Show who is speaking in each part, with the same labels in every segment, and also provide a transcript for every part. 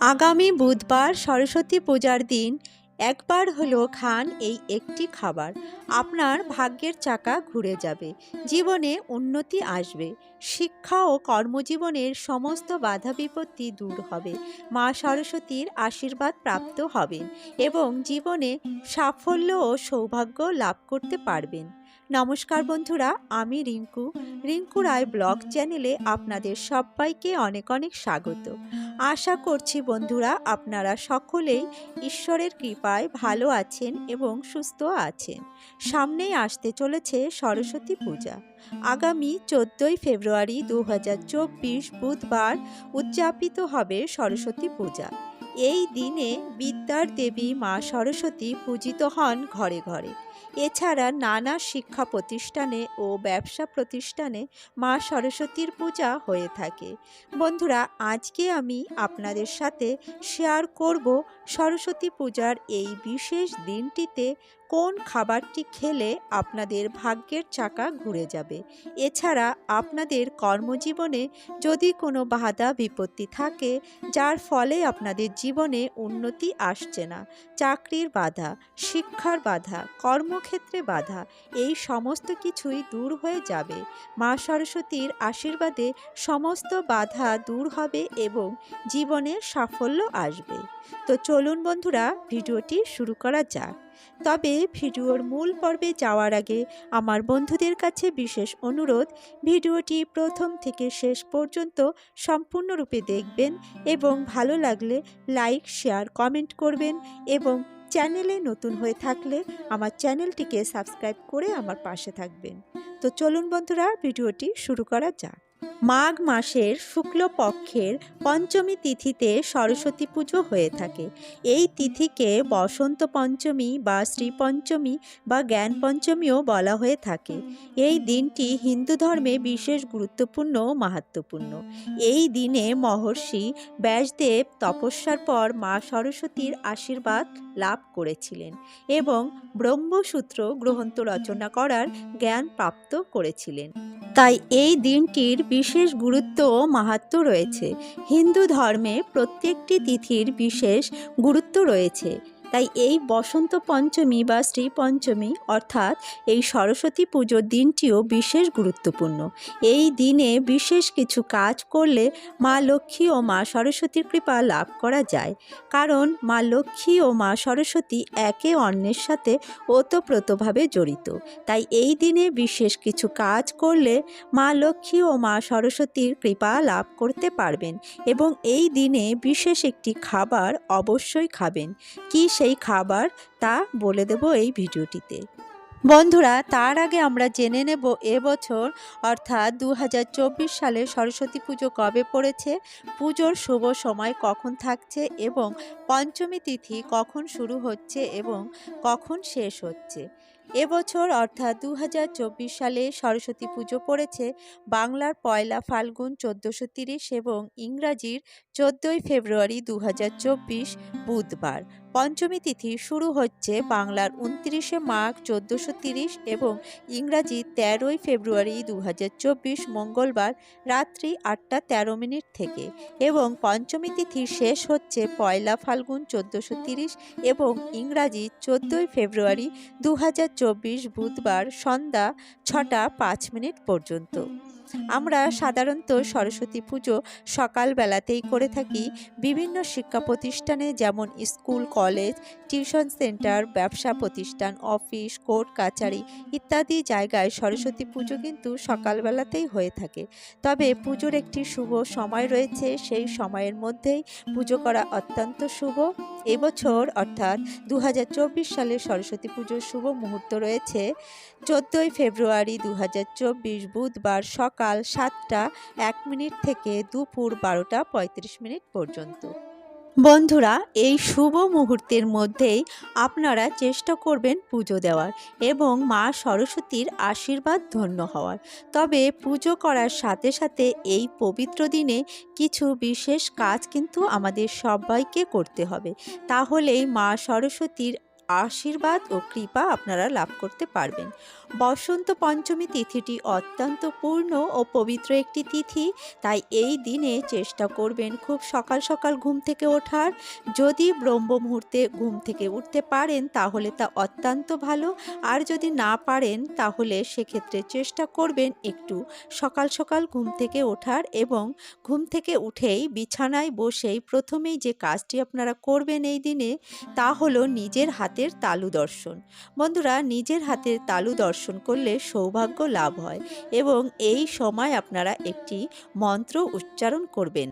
Speaker 1: আগামী বুধবার সরস্বতী পূজার দিন একবার হলেও খান এই একটি খাবার, আপনার ভাগ্যের চাকা ঘুরে যাবে, জীবনে উন্নতি আসবে, শিক্ষা ও কর্মজীবনের সমস্ত বাধা বিপত্তি দূর হবে, মা সরস্বতীর আশীর্বাদ প্রাপ্ত হবেন এবং জীবনে সাফল্য ও সৌভাগ্য লাভ করতে পারবেন। নমস্কার বন্ধুরা, আমি রিঙ্কু। রিঙ্কু রায় ব্লগ চ্যানেলে আপনাদের সবাইকে অনেক অনেক স্বাগত। আশা করছি বন্ধুরা, আপনারা সকলেই ঈশ্বরের কৃপায় ভালো আছেন এবং সুস্থ আছেন। সামনেই আসতে চলেছে সরস্বতী পূজা। আগামী চোদ্দোই ফেব্রুয়ারি দু হাজার চব্বিশ বুধবার উদযাপিত হবে সরস্বতী পূজা। এই দিনে বিদ্যার দেবী মা সরস্বতী পূজিত হন ঘরে ঘরে। এছাড়া নানা শিক্ষা প্রতিষ্ঠানে ও ব্যবসা প্রতিষ্ঠানে মা সরস্বতীর পূজা হয়ে থাকে। বন্ধুরা, আজকে আমি আপনাদের সাথে শেয়ার করব সরস্বতী পূজার এই বিশেষ দিনটিতে কোন খাবারটি খেলে আপনাদের ভাগ্যের চাকা ঘুরে যাবে। এছাড়া আপনাদের কর্মজীবনে যদি কোনো বাধা বিপত্তি থাকে, যার ফলে আপনাদের জীবনে উন্নতি আসছে না, চাকরির বাধা, শিক্ষার বাধা কর্মক্ষেত্রে বাধা, এই সমস্ত কিছুই দূর হয়ে যাবে। মা সরস্বতীর আশীর্বাদে সমস্ত বাধা দূর হবে এবং জীবনে সাফল্য আসবে। তো চলুন বন্ধুরা, ভিডিওটি শুরু করা যাক। তবে ভিডিওর মূল পর্বে যাওয়ার আগে আমার বন্ধুদের কাছে বিশেষ অনুরোধ, ভিডিওটি প্রথম থেকে শেষ পর্যন্ত সম্পূর্ণরূপে দেখবেন এবং ভালো লাগলে লাইক, শেয়ার, কমেন্ট করবেন এবং চ্যানেলে নতুন হয়ে থাকলে আমার চ্যানেলটিকে সাবস্ক্রাইব করে আমার পাশে থাকবেন। তো চলুন বন্ধুরা, ভিডিওটি শুরু করা যাক। মাঘ মাসের শুক্লপক্ষের পঞ্চমী তিথিতে সরস্বতী পুজো হয়ে থাকে। এই তিথিকে বসন্ত পঞ্চমী বা শ্রী পঞ্চমী বা জ্ঞান পঞ্চমীও বলা হয়ে থাকে। এই দিনটি হিন্দু ধর্মে বিশেষ গুরুত্বপূর্ণ ও মাহাত্মপূর্ণ এই দিনে মহর্ষি ব্যাসদেব তপস্যার পর মা সরস্বতীর আশীর্বাদ লাভ করেছিলেন এবং ব্রহ্মসূত্র গ্রন্থ রচনা করার জ্ঞান প্রাপ্ত করেছিলেন। তাই এই দিনটির বিশেষ গুরুত্ব ও মাহাত্ম রয়েছে। হিন্দু ধর্মে প্রত্যেকটি তিথির বিশেষ গুরুত্ব রয়েছে। তাই এই বসন্ত পঞ্চমী বা শ্রী পঞ্চমী, অর্থাৎ এই সরস্বতী পুজোর দিনটিও বিশেষ গুরুত্বপূর্ণ। এই দিনে বিশেষ কিছু কাজ করলে মা লক্ষ্মী ও মা সরস্বতীর কৃপা লাভ করা যায়। কারণ মা লক্ষ্মী ও মা সরস্বতী একে অন্যের সাথে ওতপ্রোতভাবে জড়িত। তাই এই দিনে বিশেষ কিছু কাজ করলে মা লক্ষ্মী ও মা সরস্বতীর কৃপা লাভ করতে পারবেন এবং এই দিনে বিশেষ একটি খাবার অবশ্যই খাবেন। কি সেই খাবার তা বলে দেব এই ভিডিওটিতে। বন্ধুরা, তার আগে আমরা জেনে নেব এবছর অর্থাৎ দু হাজার চব্বিশ সালে সরস্বতী পুজো কবে পড়েছে, পুজোর শুভ সময় কখন থাকছে এবং পঞ্চমী তিথি কখন শুরু হচ্ছে এবং কখন শেষ হচ্ছে। এবছর অর্থাৎ দু হাজার চব্বিশ সালে সরস্বতী পুজো পড়েছে বাংলার পয়লা ফাল্গুন চোদ্দোশো তিরিশ এবং ইংরাজির চোদ্দোই ফেব্রুয়ারি দু হাজার চব্বিশ বুধবার। পঞ্চমী তিথি শুরু হচ্ছে বাংলার উনত্রিশে মাঘ চোদ্দোশো তিরিশ এবং ইংরাজি তেরোই ফেব্রুয়ারি দু হাজার চব্বিশ মঙ্গলবার রাত্রি আটটা তেরো মিনিট থেকে এবং পঞ্চমী তিথি শেষ হচ্ছে পয়লা ফাল্গুন চোদ্দোশো তিরিশ এবং ইংরাজি চোদ্দোই ফেব্রুয়ারি দু বুধবার সন্ধ্যা ছটা পাঁচ মিনিট পর্যন্ত। আমরা সাধারণত সরস্বতী পুজো সকালবেলাতেই করে থাকি। বিভিন্ন শিক্ষা প্রতিষ্ঠানে যেমন স্কুল, কলেজ, টিউশন সেন্টার, ব্যবসা প্রতিষ্ঠান, অফিস, কোর্ট, কাচারি ইত্যাদি জায়গায় সরস্বতী পুজো কিন্তু সকালবেলাতেই হয়ে থাকে। তবে পুজোর একটি শুভ সময় রয়েছে, সেই সময়ের মধ্যেই পুজো করা অত্যন্ত শুভ। এবছর অর্থাৎ দু হাজার চব্বিশ সালে সরস্বতী পুজোর শুভ মুহূর্ত রয়েছে। চোদ্দোই ফেব্রুয়ারি দু হাজার চব্বিশ বুধবার সকাল সাতটা এক মিনিট থেকে দুপুর বারোটা পঁয়ত্রিশ মিনিট পর্যন্ত। বন্ধুরা, এই শুভ মুহূর্তের মধ্যেই আপনারা চেষ্টা করবেন পুজো দেওয়ার এবং মা সরস্বতীর আশীর্বাদ ধন্য হওয়ার। তবে পুজো করার সাথে সাথে এই পবিত্র দিনে কিছু বিশেষ কাজ কিন্তু আমাদের সবাইকে করতে হবে। তাহলেই মা সরস্বতীর আশীর্বাদ ও কৃপা আপনারা লাভ করতে পারবেন। বসন্ত পঞ্চমী তিথিটি অত্যন্ত পূর্ণ ও পবিত্র একটি তিথি, তাই এই দিনে চেষ্টা করবেন খুব সকাল সকাল ঘুম থেকে ওঠার। যদি ব্রহ্ম মুহূর্তে ঘুম থেকে উঠতে পারেন, তাহলে তা অত্যন্ত ভালো। আর যদি না পারেন, তাহলে সেক্ষেত্রে চেষ্টা করবেন একটু সকাল সকাল ঘুম থেকে ওঠার এবং ঘুম থেকে উঠেই বিছানায় বসেই প্রথমেই যে কাজটি আপনারা করবেন এই দিনে, তা হলো নিজের হাতের তালু দর্শন। বন্ধুরা, নিজের হাতের তালু দর্শন করলে সৌভাগ্য লাভ হয় এবং এই সময় আপনারা একটি মন্ত্র উচ্চারণ করবেন।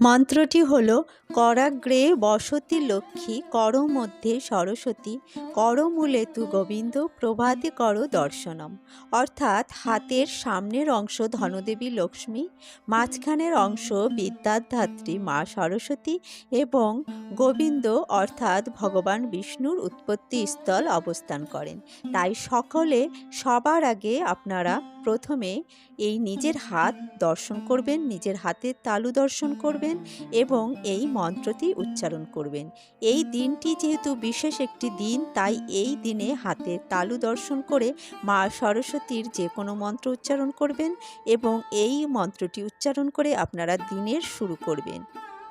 Speaker 1: মন্ত্রটি হল, করাগ্রে বসতি লক্ষ্মী, কর মধ্যে সরস্বতী করমূলে তু গোবিন্দ, প্রভাতে কর দর্শনম। অর্থাৎ হাতের সামনের অংশ ধনদেবী লক্ষ্মী, মাঝখানের অংশ বিদ্যাধাত্রী মা সরস্বতী এবং গোবিন্দ, অর্থাৎ ভগবান বিষ্ণুর উৎপত্তি স্থল অবস্থান করেন। তাই সকলে সবার আগে আপনারা প্রথমে এই নিজের হাত দর্শন করবেন নিজের হাতের তালু দর্শন করবেন এবং এই মন্ত্রটি উচ্চারণ করবেন। এই দিনটি যেহেতু বিশেষ একটি দিন তাই এই দিনে হাতের তালু দর্শন করে মা সরস্বতীর যে কোনো মন্ত্র উচ্চারণ করবেন এবং এই মন্ত্রটি উচ্চারণ করে আপনারা দিনের শুরু করবেন।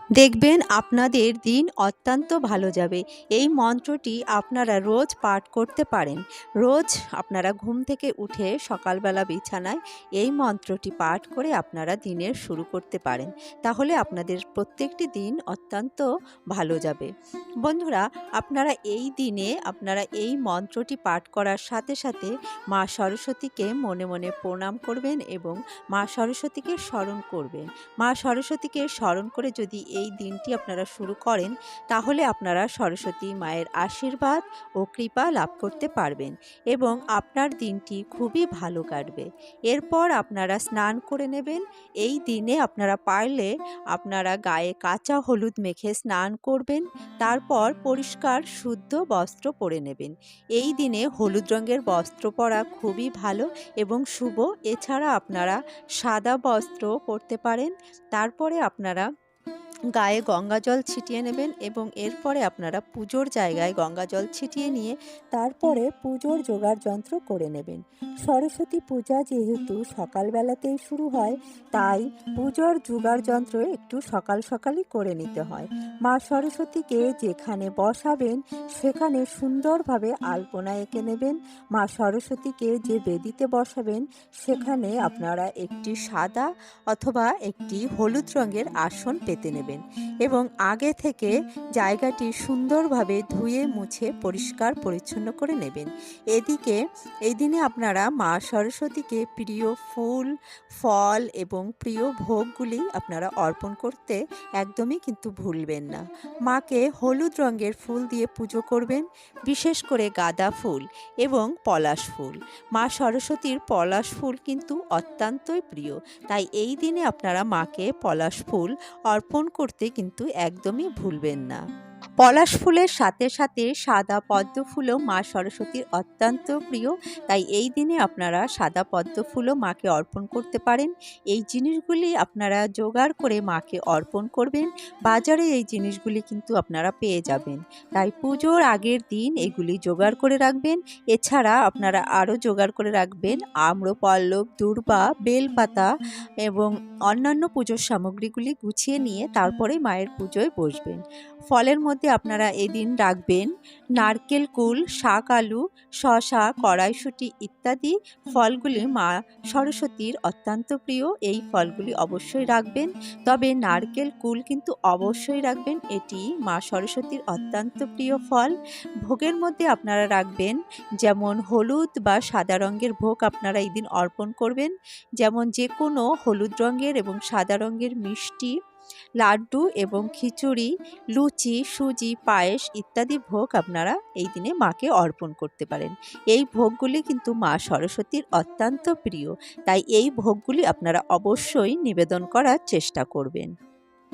Speaker 1: দেখবেন আপনাদের দিন অত্যন্ত ভালো যাবে। এই মন্ত্রটি আপনারা রোজ পাঠ করতে পারেন। রোজ আপনারা ঘুম থেকে উঠে সকালবেলা বিছানায় এই মন্ত্রটি পাঠ করে আপনারা দিনের শুরু করতে পারেন। তাহলে আপনাদের প্রত্যেকটি দিন অত্যন্ত ভালো যাবে। বন্ধুরা, আপনারা এই দিনে আপনারা এই মন্ত্রটি পাঠ করার সাথে সাথে মা সরস্বতীকে মনে মনে প্রণাম করবেন এবং মা সরস্বতীকে স্মরণ করবেন। মা সরস্বতীকে স্মরণ করে যদি এই দিনটি আপনারা শুরু করেন, তাহলে আপনারা সরস্বতী মায়ের আশীর্বাদ ও কৃপা লাভ করতে পারবেন এবং আপনার দিনটি খুবই ভালো কাটবে। এরপর আপনারা স্নান করে নেবেন। এই দিনে আপনারা পারলে আপনারা গায়ে কাঁচা হলুদ মেখে স্নান করবেন, তারপর পরিষ্কার শুদ্ধ বস্ত্র পরে নেবেন। এই দিনে হলুদ রঙের বস্ত্র পরা খুবই ভালো এবং শুভ। এছাড়া আপনারা সাদা বস্ত্র পরতে পারেন। তারপরে আপনারা গায়ে গঙ্গা জল ছিটিয়ে নেবেন এবং এরপরে আপনারা পুজোর জায়গায় গঙ্গা জল ছিটিয়ে নিয়ে তারপরে পুজোর জোগাড় যন্ত্র করে নেবেন। সরস্বতী পূজা যেহেতু সকালবেলাতেই শুরু হয়, তাই পুজোর জোগাড় যন্ত্র একটু সকাল সকালই করে নিতে হয়। মা সরস্বতীকে যেখানে বসাবেন, সেখানে সুন্দরভাবে আলপনা এঁকে নেবেন। মা সরস্বতীকে যে বেদিতে বসাবেন, সেখানে আপনারা একটি সাদা অথবা একটি হলুদ রঙের আসন পেতে নেবেন। এবং আগে থেকে জায়গাটি সুন্দরভাবে ধুয়ে মুছে পরিষ্কার পরিচ্ছন্ন করে নেবেন। এদিকে এই দিনে আপনারা মা সরস্বতীকে প্রিয় ফুল, ফল এবং প্রিয় ভোগগুলি আপনারা অর্পণ করতে একদমই কিন্তু ভুলবেন না। মাকে হলুদ রঙের ফুল দিয়ে পুজো করবেন, বিশেষ করে গাঁদা ফুল এবং পলাশ ফুল। মা সরস্বতীর পলাশ ফুল কিন্তু অত্যন্তই প্রিয়, তাই এই দিনে আপনারা মাকে পলাশ ফুল অর্পণ করতে কিন্তু একদমই ভুলবেন না। পলাশ ফুলের সাথে সাথে সাদা পদ্ম ফুলও মা সরস্বতীর অত্যন্ত প্রিয়। তাই এই দিনে আপনারা সাদা পদ্ম ফুলও মাকে অর্পণ করতে পারেন। এই জিনিসগুলি আপনারা জোগাড় করে মাকে অর্পণ করবেন। বাজারে এই জিনিসগুলি কিন্তু আপনারা পেয়ে যাবেন। তাই পুজোর আগের দিন এগুলি জোগাড় করে রাখবেন। এছাড়া আপনারা আরও জোগাড় করে রাখবেন আম্রপল্লব, দূর্বা, বেলপাতা এবং অন্যান্য পুজোর সামগ্রীগুলি গুছিয়ে নিয়ে তারপরে মায়ের পুজোয় বসবেন। ফলের মধ্যে আপনারা এদিন রাখবেন নারকেল, কুল, শাক, আলু শশা কড়াইশুঁটি ইত্যাদি ফলগুলি মা সরস্বতীর অত্যন্ত প্রিয়। এই ফলগুলি অবশ্যই রাখবেন। তবে নারকেল, কুল কিন্তু অবশ্যই রাখবেন। এটি মা সরস্বতীর অত্যন্ত প্রিয় ফল। ভোগের মধ্যে আপনারা রাখবেন যেমন হলুদ বা সাদা রঙের ভোগ আপনারা এই দিন অর্পণ করবেন। যেমন যে কোনো হলুদ রঙের এবং সাদা রঙের মিষ্টি লাড্ডু এবং খিচুড়ি, লুচি, সুজি, পায়েস ইত্যাদি ভোগ আপনারা এই দিনে মাকে অর্পণ করতে পারেন। এই ভোগগুলি কিন্তু মা সরস্বতীর অত্যন্ত প্রিয়, তাই এই ভোগগুলি আপনারা অবশ্যই নিবেদন করার চেষ্টা করবেন।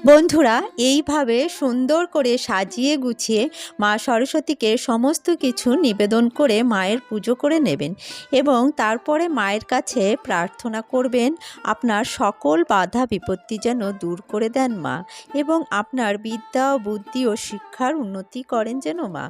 Speaker 1: বন্ধুরা, এইভাবে সুন্দর করে সাজিয়ে গুছিয়ে মা সরস্বতীকে সমস্ত কিছু নিবেদন করে মায়ের পুজো করে নেবেন এবং তারপরে মায়ের কাছে প্রার্থনা করবেন, আপনার সকল বাধা বিপত্তি যেন দূর করে দেন মা এবং আপনার বিদ্যা ও বুদ্ধি ও শিক্ষার উন্নতি করেন যেন মা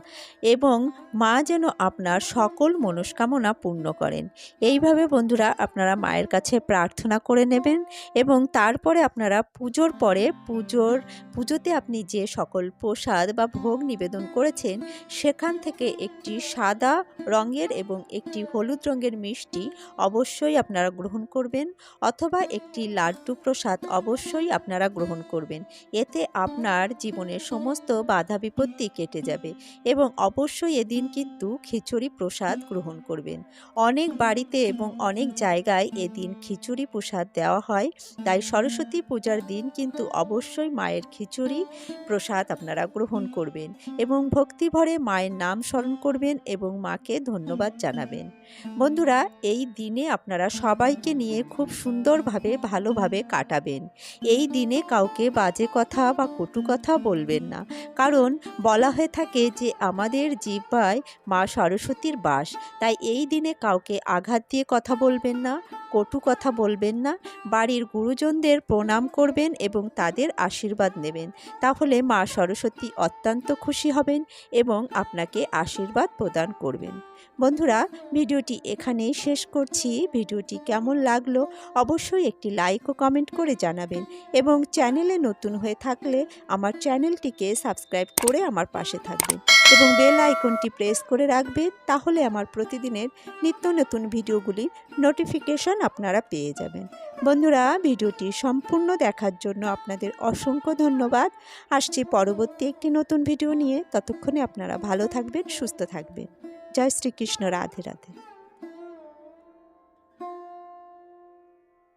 Speaker 1: এবং মা যেন আপনার সকল মনস্কামনা পূর্ণ করেন। এইভাবে বন্ধুরা, আপনারা মায়ের কাছে প্রার্থনা করে নেবেন এবং তারপরে আপনারা পুজোর পরে পুজোর, পুজোতে আপনি যে সকল প্রসাদ বা ভোগ নিবেদন করেছেন, সেখান থেকে একটি সাদা রঙের এবং একটি হলুদ রঙের মিষ্টি অবশ্যই আপনারা গ্রহণ করবেন অথবা একটি লাড্ডু প্রসাদ অবশ্যই আপনারা গ্রহণ করবেন। এতে আপনার জীবনের সমস্ত বাধা বিপত্তি কেটে যাবে এবং অবশ্যই এদিন কিন্তু খিচুড়ি প্রসাদ গ্রহণ করবেন। অনেক বাড়িতে এবং অনেক জায়গায় এদিন খিচুড়ি প্রসাদ দেওয়া হয়, তাই সরস্বতী পূজার দিন কিন্তু অবশ্যই মায়ের খিচুড়ি প্রসাদ আপনারা গ্রহণ করবেন এবং ভক্তিভরে মায়ের নাম স্মরণ করবেন এবং মাকে ধন্যবাদ জানাবেন। বন্ধুরা, এই দিনে আপনারা সবাইকে নিয়ে খুব সুন্দরভাবে, ভালোভাবে কাটাবেন। এই দিনে কাউকে বাজে কথা বা কটু কথা বলবেন না। কারণ বলা হয়ে থাকে যে, আমাদের জিহ্বায় মা সরস্বতীর বাস। তাই এই দিনে কাউকে আঘাত দিয়ে কথা বলবেন না, কটু কথা বলবেন না। বাড়ির গুরুজনদের প্রণাম করবেন এবং তাদের আশীর্বাদ নেবেন। তাহলে মা সরস্বতী অত্যন্ত খুশি হবেন এবং আপনাকে আশীর্বাদ প্রদান করবেন। বন্ধুরা, ভিডিওটি এখানেই শেষ করছি। ভিডিওটি কেমন লাগল অবশ্যই একটি লাইক ও কমেন্ট করে জানাবেন এবং চ্যানেলে নতুন হয়ে থাকলে আমার চ্যানেলটিকে সাবস্ক্রাইব করে আমার পাশে থাকবেন। এবং বেল আইকনটি প্রেস করে রাখবে, তাহলে আমার প্রতিদিনের নিত্য নতুন ভিডিওগুলি নোটিফিকেশন আপনারা পেয়ে যাবেন। বন্ধুরা, ভিডিওটি সম্পূর্ণ দেখার জন্য আপনাদের অসংখ্য ধন্যবাদ। আসছি পরবর্তী একটি নতুন ভিডিও নিয়ে। ততক্ষণে আপনারা ভালো থাকবেন, সুস্থ থাকবেন। জয় শ্রীকৃষ্ণ, রাধে রাধে।